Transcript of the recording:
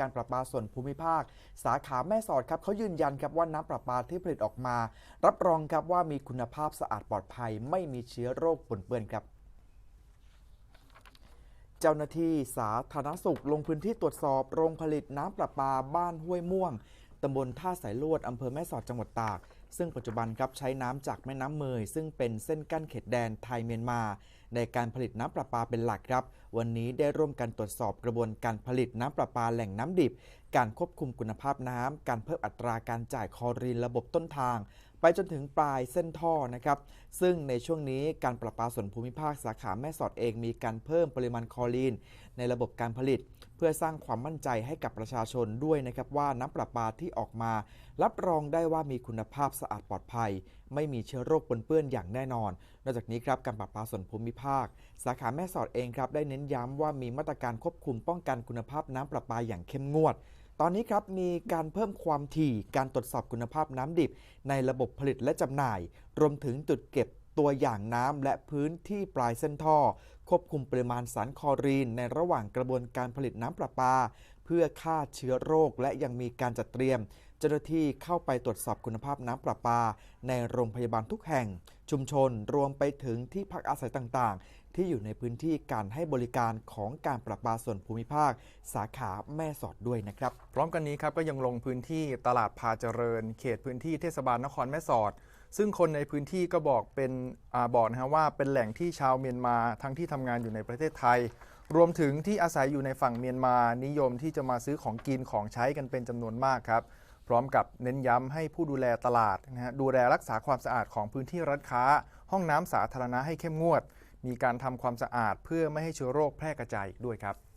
การประปาส่วนภูมิภาค สาขาแม่สอดครับเขายืนยันครับว่าน้ำประปาที่ผลิตออกมา รับรองครับว่ามีคุณภาพสะอาดปลอดภัย ไม่มีเชื้อโรคปนเปื้อนครับเจ้าหน้าที่สาธารณสุขลงพื้นที่ตรวจสอบโรงผลิตน้ำประปาบ้านห้วยม่วง ตำบลท่าสายลวดอำเภอแม่สอดจังหวัดตาก ซึ่งปัจจุบันครับใช้น้ำจากแม่น้ำเมย ซึ่งเป็นเส้นกั้นเขตแดนไทยเมียนมา ในการผลิตน้ำประปาเป็นหลักครับ วันนี้ได้ร่วมกันตรวจสอบกระบวนการผลิตน้ำประปาแหล่งน้ำดิบ การควบคุมคุณภาพน้ำการเพิ่มอัตราการจ่ายคอรีนระบบต้นทาง ไปจนถึงปลายเส้นท่อนะครับ ซึ่งในช่วงนี้การประปาส่วนภูมิภาคสาขาแม่สอดเองมีการเพิ่มปริมาณคลอรีน ในระบบการผลิต เพื่อสร้างความมั่นใจให้กับประชาชนด้วยนะครับว่าน้ำประปาที่ออกมา รับรองได้ว่ามีคุณภาพสะอาดปลอดภัย ไม่มีเชื้อโรคปนเปื้อนอย่างแน่นอน นอกจากนี้ครับการประปาส่วนภูมิภาค สาขาแม่สอดเองครับได้เน้นย้ำว่ามีมาตรการควบคุมป้องกันคุณภาพน้ำประปาอย่างเข้มงวด ตอนนี้ครับมีการเพิ่มความถี่การตรวจสอบคุณภาพน้ำดิบ ในระบบผลิตและจำหน่าย รวมถึงจุดเก็บ ตัวอย่างน้ำและพื้นที่ปลายเส้นท่อ ควบคุมปริมาณสารคลอรีน ในระหว่างกระบวนการผลิตน้ำประปา เพื่อฆ่าเชื้อโรคและยังมีการจัดเตรียม เจ้าหน้าที่เข้าไปตรวจสอบคุณภาพน้ำประปา ในโรงพยาบาลทุกแห่ง ชุมชนรวมไปถึงที่พักอาศัยต่างๆ ที่อยู่ในพื้นที่การให้บริการของการประปาส่วนภูมิภาค สาขาแม่สอดด้วยนะครับ พร้อมกันนี้ครับก็ยังลงพื้นที่ตลาดพาเจริญ เขตพื้นที่เทศบาลนครแม่สอด ซึ่งคนในพื้นที่ก็บอกเป็นอบอกนะฮะว่าเป็นแหล่งที่ชาวเมียนมาทั้งที่ทำงานอยู่ในประเทศไทย รวมถึงที่อาศัยอยู่ในฝั่งเมียนมานิยมที่จะมาซื้อของกินของใช้กันเป็นจำนวนมากครับ พร้อมกับเน้นย้ำให้ผู้ดูแลตลาดนะฮะดูแลรักษาความสะอาดของพื้นที่ร้านค้า ห้องน้ำสาธารณะให้เข้มงวด มีการทำความสะอาดเพื่อไม่ให้เชื้อโรคแพร่กระจายอีกด้วยครับ